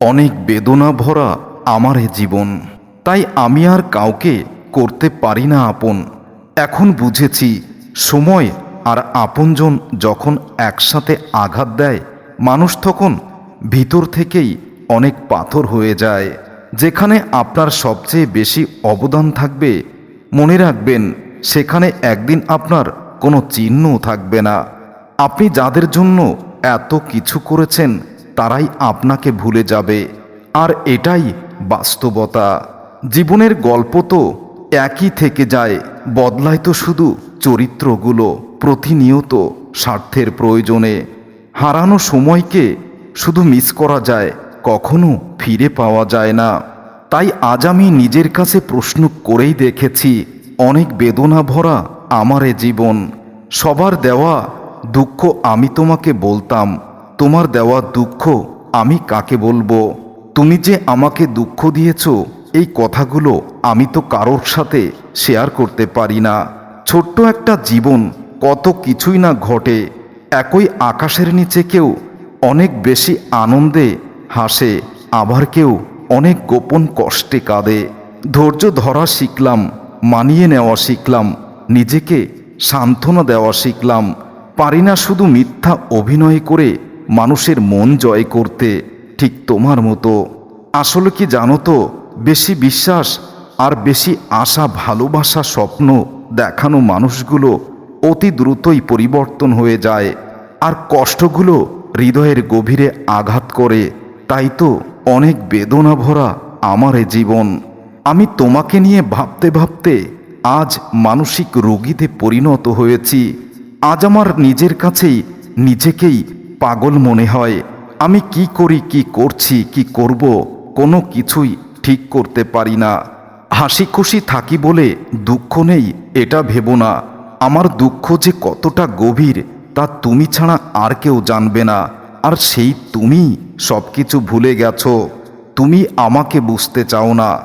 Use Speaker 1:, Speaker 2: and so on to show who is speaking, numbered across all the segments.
Speaker 1: অনেক বেদনা ভরা আমার এ জীবন। তাই আমি আর কাউকে করতে পারি না আপন। এখন বুঝেছি, সময় আর আপনজন যখন একসাথে আঘাত দেয়, মানুষ তখন ভিতর থেকেই অনেক পাথর হয়ে যায়। যেখানে আপনার সবচেয়ে বেশি অবদান থাকবে, মনে রাখবেন, সেখানে একদিন আপনার কোনো চিহ্নও থাকবে না। আপনি যাদের জন্য এত কিছু করেছেন তারাই আপনাকে ভুলে যাবে। আর এটাই বাস্তবতা। জীবনের গল্প তো একই থেকে যায়, বদলায় তো শুধু চরিত্রগুলো, প্রতিনিয়ত স্বার্থের প্রয়োজনে। হারানো সময়কে শুধু মিস করা যায়, কখনো ফিরে পাওয়া যায় না। তাই আজ আমি নিজের কাছে প্রশ্ন করেই দেখেছি, অনেক বেদনা ভরা আমার জীবন। সবার দেওয়া দুঃখ আমি তোমাকে বলতাম তোমার দেওয়া দুঃখ আমি কাকে বলব? তুমি যে আমাকে দুঃখ দিয়েছ, এই কথাগুলো আমি তো কারোর সাথে শেয়ার করতে পারি না। ছোট্ট একটা জীবন কত কিছুই না ঘটে। একই আকাশের নিচে কেউ অনেক বেশি আনন্দে হাসে, আবার কেউ অনেক গোপন কষ্টে কাঁদে। ধৈর্য ধরা শিখলাম, মানিয়ে নেওয়া শিখলাম, নিজেকে সান্ত্বনা দেওয়া শিখলাম। পারি না শুধু মিথ্যা অভিনয় করে মানুষের মন জয় করতে ঠিক তোমার মতো। আসলে কি জানো তো, বেশি বিশ্বাস আর বেশি আশা ভালোবাসা স্বপ্ন দেখানো মানুষগুলো অতি দ্রুতই পরিবর্তন হয়ে যায় আর কষ্টগুলো হৃদয়ের গভীরে আঘাত করে। তাই তো অনেক বেদনা ভরা আমার জীবন। আমি তোমাকে নিয়ে ভাবতে ভাবতে আজ মানসিক রোগীতে পরিণত হয়েছি। আজ আমার নিজের কাছেই নিজেকেই পাগল মনে হয়। আমি কি করি, কি করছি, কি করব, কোনো কিছুই ঠিক করতে পারি না। হাসি খুশি থাকি বলে দুঃখ নেই, এটা ভেবো না। আমার দুঃখ যে কতটা গভীর, তা তুমি ছাড়া আর কেউ জানবে না। আর সেই তুমি সব কিছু ভুলে গেছো। তুমি আমাকে বুঝতে চাও না।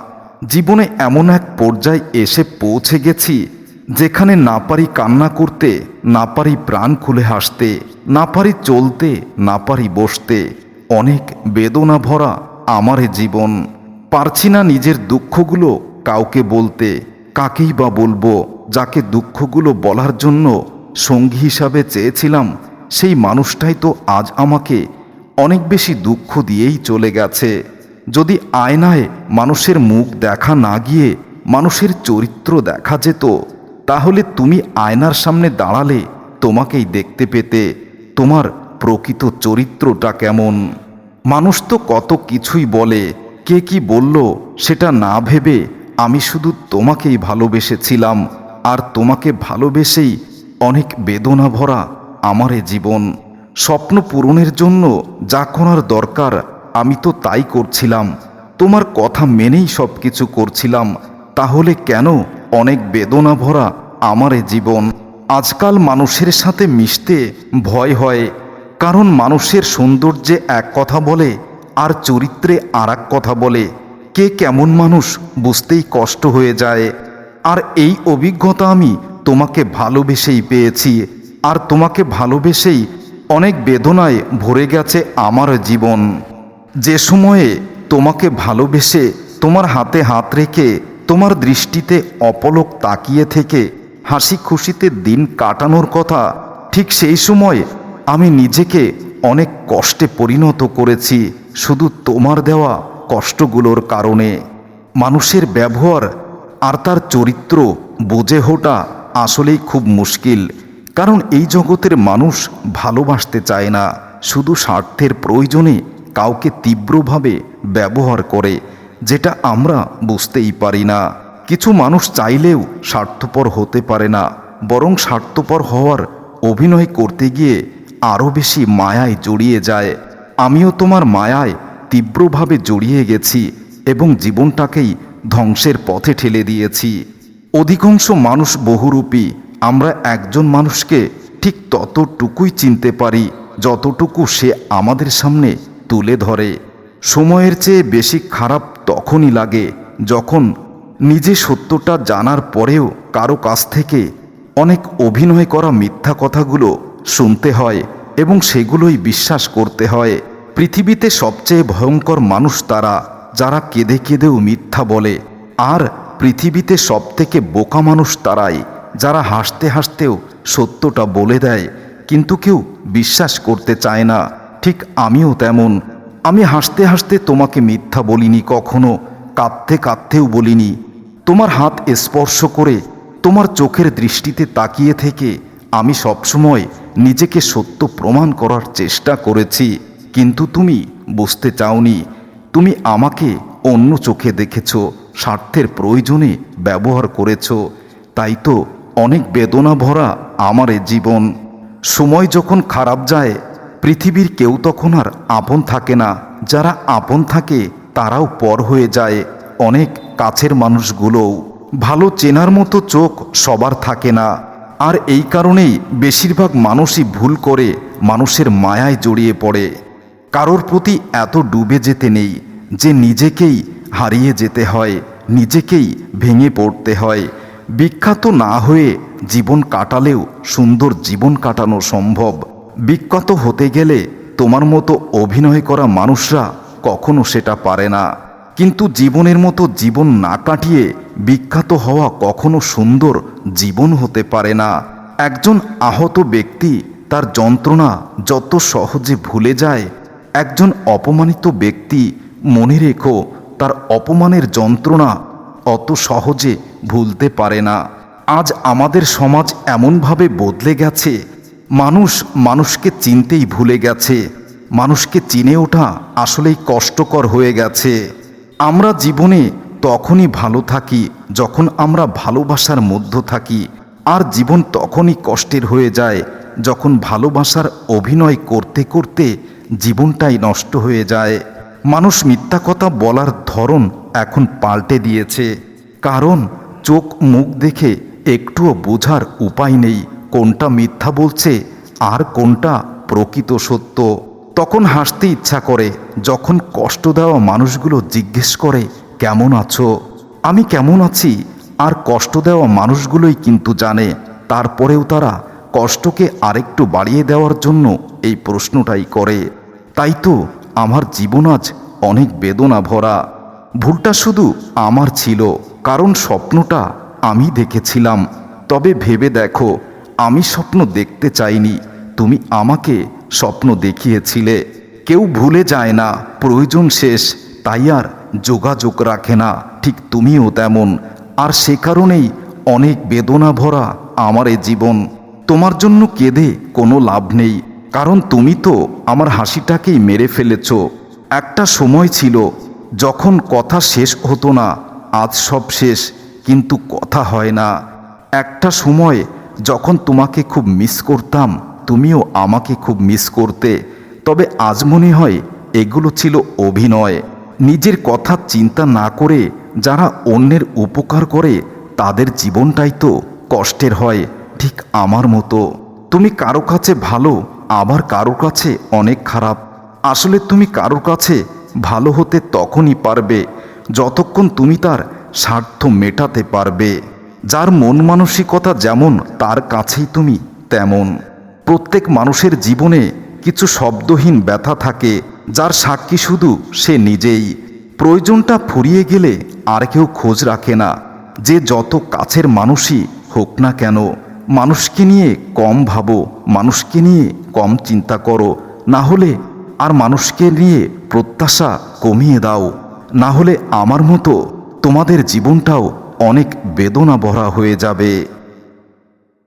Speaker 1: জীবনে এমন এক পর্যায়ে এসে পৌঁছে গেছি যেখানে না পারি কান্না করতে, না পারি প্রাণ খুলে হাসতে, না পারি চলতে, না পারি বসতে, অনেক বেদনা ভরা আমার জীবন। পারছি না নিজের দুঃখগুলো কাউকে বলতে, কাকেই বা বলব, যাকে দুঃখগুলো বলার জন্য সঙ্গী হিসাবে চেয়েছিলাম, সেই মানুষটাই তো আজ আমাকে অনেক বেশি দুঃখ দিয়েই চলে গেছে। যদি আয়নায় মানুষের মুখ দেখা না গিয়ে মানুষের চরিত্র দেখা যেত তাহলে তুমি আয়নার সামনে দাঁড়ালে তোমাকেই দেখতে পেতে তোমার প্রকৃত চরিত্রটা কেমন। মানুষ তো কত কিছুই বলে, কে কি বলল সেটা না ভেবে আমি শুধু তোমাকেই ভালোবেসেছিলাম, আর তোমাকে ভালোবেসেই অনেক বেদনা ভরা আমার জীবন। স্বপ্ন পূরণের জন্য যা করার দরকার, আমি তো তাই করছিলাম। তোমার কথা মেনেই সব কিছু করছিলাম, তাহলে কেন অনেক বেদনা ভরা আমার জীবন। আজকাল মানুষের সাথে মিশতে ভয় হয়, কারণ মানুষের সৌন্দর্যে এক কথা বলে আর চরিত্রে আর কথা বলে। কে কেমন মানুষ বুঝতেই কষ্ট হয়ে যায়। আর এই অভিজ্ঞতা আমি তোমাকে ভালোবেসেই পেয়েছি, আর তোমাকে ভালোবেসেই অনেক বেদনায় ভরে গেছে আমার জীবন। যে সময়ে তোমাকে ভালোবেসে তোমার হাতে হাত রেখে তোমার দৃষ্টিতে অপলক তাকিয়ে থেকে হাসি খুশিতে দিন কাটানোর কথা, ঠিক সেই সময় আমি নিজেকে অনেক কষ্টে পরিণত করেছি, শুধু তোমার দেওয়া কষ্টগুলোর কারণে। মানুষের ব্যবহার আর তার চরিত্র বুঝে হোটা আসলেই খুব মুশকিল, কারণ এই জগতের মানুষ ভালোবাসতে চায় না, শুধু স্বার্থের প্রয়োজনে কাউকে তীব্রভাবে ব্যবহার করে। যেটা আমরা বুঝতেই পারি না। কিছু মানুষ চাইলেও স্বার্থপর হতে পারে না, বরং স্বার্থপর হওয়ার অভিনয় করতে গিয়ে আরও বেশি মায়ায় জড়িয়ে যায়। আমিও তোমার মায়ায় তীব্রভাবে জড়িয়ে গেছি এবং জীবনটাকেই ধ্বংসের পথে ঠেলে দিয়েছি। অধিকাংশ মানুষ বহুরূপী, আমরা একজন মানুষকে ঠিক ততটুকুই চিনতে পারি, যতটুকু সে আমাদের সামনে তুলে ধরে। সময়ের চেয়ে বেশি খারাপ তখনই লাগে যখন নিজে সত্যটা জানার পরেও কারও কাছ থেকে অনেক অভিনয় করা মিথ্যা কথাগুলো শুনতে হয় এবং সেগুলোই বিশ্বাস করতে হয়। পৃথিবীতে সবচেয়ে ভয়ঙ্কর মানুষ তারা, যারা কেঁদে কেঁদেও মিথ্যা বলে। আর পৃথিবীতে সবথেকে বোকা মানুষ তারাই, যারা হাসতে হাসতেও সত্যটা বলে দেয়, কিন্তু কেউ বিশ্বাস করতে চায় না। ঠিক আমিও তেমন। আমি হাসতে হাসতে তোমাকে মিথ্যা বলিনি, কখনো কাঁদতে কাঁদতেও বলিনি। তোমার হাত স্পর্শ করে তোমার চোখের দৃষ্টিতে তাকিয়ে থেকে আমি সবসময় নিজেকে সত্য প্রমাণ করার চেষ্টা করেছি, কিন্তু তুমি বুঝতে চাওনি। তুমি আমাকে অন্য চোখে দেখেছ, স্বার্থের প্রয়োজনে ব্যবহার করেছ। তাই তো অনেক বেদনা ভরা আমার জীবন। সময় যখন খারাপ যায় পৃথিবীর কেউ তখন আর আপন থাকে না। যারা আপন থাকে, তারাও পর হয়ে যায় অনেক কাছের মানুষগুলোও। ভালো চেনার মতো চোখ সবার থাকে না। আর এই কারণেই বেশিরভাগ মানুষই ভুল করে মানুষের মায়ায় জড়িয়ে পড়ে। কারোর প্রতি এত ডুবে যেতে নেই যে নিজেকেই হারিয়ে যেতে হয়, নিজেকেই ভেঙে পড়তে হয়। বিখ্যাত না হয়ে জীবন কাটালেও সুন্দর জীবন কাটানো সম্ভব। বিখ্যাত হতে গেলে তোমার মতো অভিনয় করা মানুষরা কখনো সেটা পারে না। কিন্তু জীবনের মতো জীবন না কাটিয়ে বিখ্যাত হওয়া কখনো সুন্দর জীবন হতে পারে না। একজন আহত ব্যক্তি তার যন্ত্রণা যত সহজে ভুলে যায়, একজন অপমানিত ব্যক্তি মনে রেখো তার অপমানের যন্ত্রণা অত সহজে ভুলতে পারে না। আজ আমাদের সমাজ এমনভাবে বদলে গেছে মানুষ মানুষকে চিনতেই ভুলে গেছে। মানুষকে চিনে ওঠা আসলেই কষ্টকর হয়ে গেছে। আমরা জীবনে তখনই ভালো থাকি যখন আমরা ভালোবাসার মধ্য থাকি, আর জীবন তখনই কষ্টের হয়ে যায় যখন ভালোবাসার অভিনয় করতে করতে জীবনটাই নষ্ট হয়ে যায়। মানুষ মিথ্যা কথা বলার ধরন এখন পাল্টে দিয়েছে, কারণ চোখ মুখ দেখে একটুও বোঝার উপায় নেই। কোনটা মিথ্যা বলছে আর কোনটা প্রকৃত সত্য? তখন হাসতে ইচ্ছা করে, যখন কষ্ট দেওয়া মানুষগুলো জিজ্ঞেস করে, কেমন আছো? আমি কেমন আছি? আর কষ্ট দেওয়া মানুষগুলোই কিন্তু জানে। তারপরেও তারা কষ্টকে আরেকটু বাড়িয়ে দেওয়ার জন্য এই প্রশ্নটাই করে। তাই তো আমার জীবন আজ অনেক বেদনা ভরা ভুলটা শুধু আমার ছিল, কারণ স্বপ্নটা আমি দেখেছিলাম। তবে ভেবে দেখো আমি স্বপ্ন দেখতে চাইনি, তুমি আমাকে স্বপ্ন দেখিয়েছিলে। কেউ ভুলে যায় না, প্রয়োজন শেষ, তাই আর যোগাযোগ রাখে না, ঠিক তুমিও তেমন। আর সে কারণেই অনেক বেদনা ভরা আমার এ জীবন। তোমার জন্য কেঁদে কোনো লাভ নেই, কারণ তুমি তো আমার হাসিটাকেই মেরে ফেলেছ। একটা সময় ছিল, যখন কথা শেষ হতো না, আজ সব শেষ, কিন্তু কথা হয় না। একটা সময় যখন তোমাকে খুব মিস করতাম, তুমিও আমাকে খুব মিস করতে। তবে আজ মনে হয় এগুলো ছিল অভিনয়। নিজের কথা চিন্তা না করে যারা অন্যের উপকার করে, তাদের জীবনটাই তো কষ্টের হয়, ঠিক আমার মতো। তুমি কারও কাছে ভালো, আবার কারও কাছে অনেক খারাপ। আসলে তুমি কারোর কাছে ভালো হতে তখনই পারবে, যতক্ষণ তুমি তার স্বার্থ মেটাতে পারবে। যার মন মানসিকতা যেমন, তার কাছেই তুমি তেমন। প্রত্যেক মানুষের জীবনে কিছু শব্দহীন ব্যথা থাকে, যার সাক্ষী শুধু সে নিজেই। প্রয়োজনটা ফুরিয়ে গেলে আর কেউ খোঁজ রাখে না, যে যত কাছের মানুষই হোক না কেন। মানুষকে নিয়ে কম ভাবো, মানুষকে নিয়ে কম চিন্তা করো, না হলে আর মানুষকে নিয়ে প্রত্যাশা কমিয়ে দাও। না হলে আমার মতো তোমাদের জীবনটাও অনেক বেদনা ভরা হয়ে যাবে।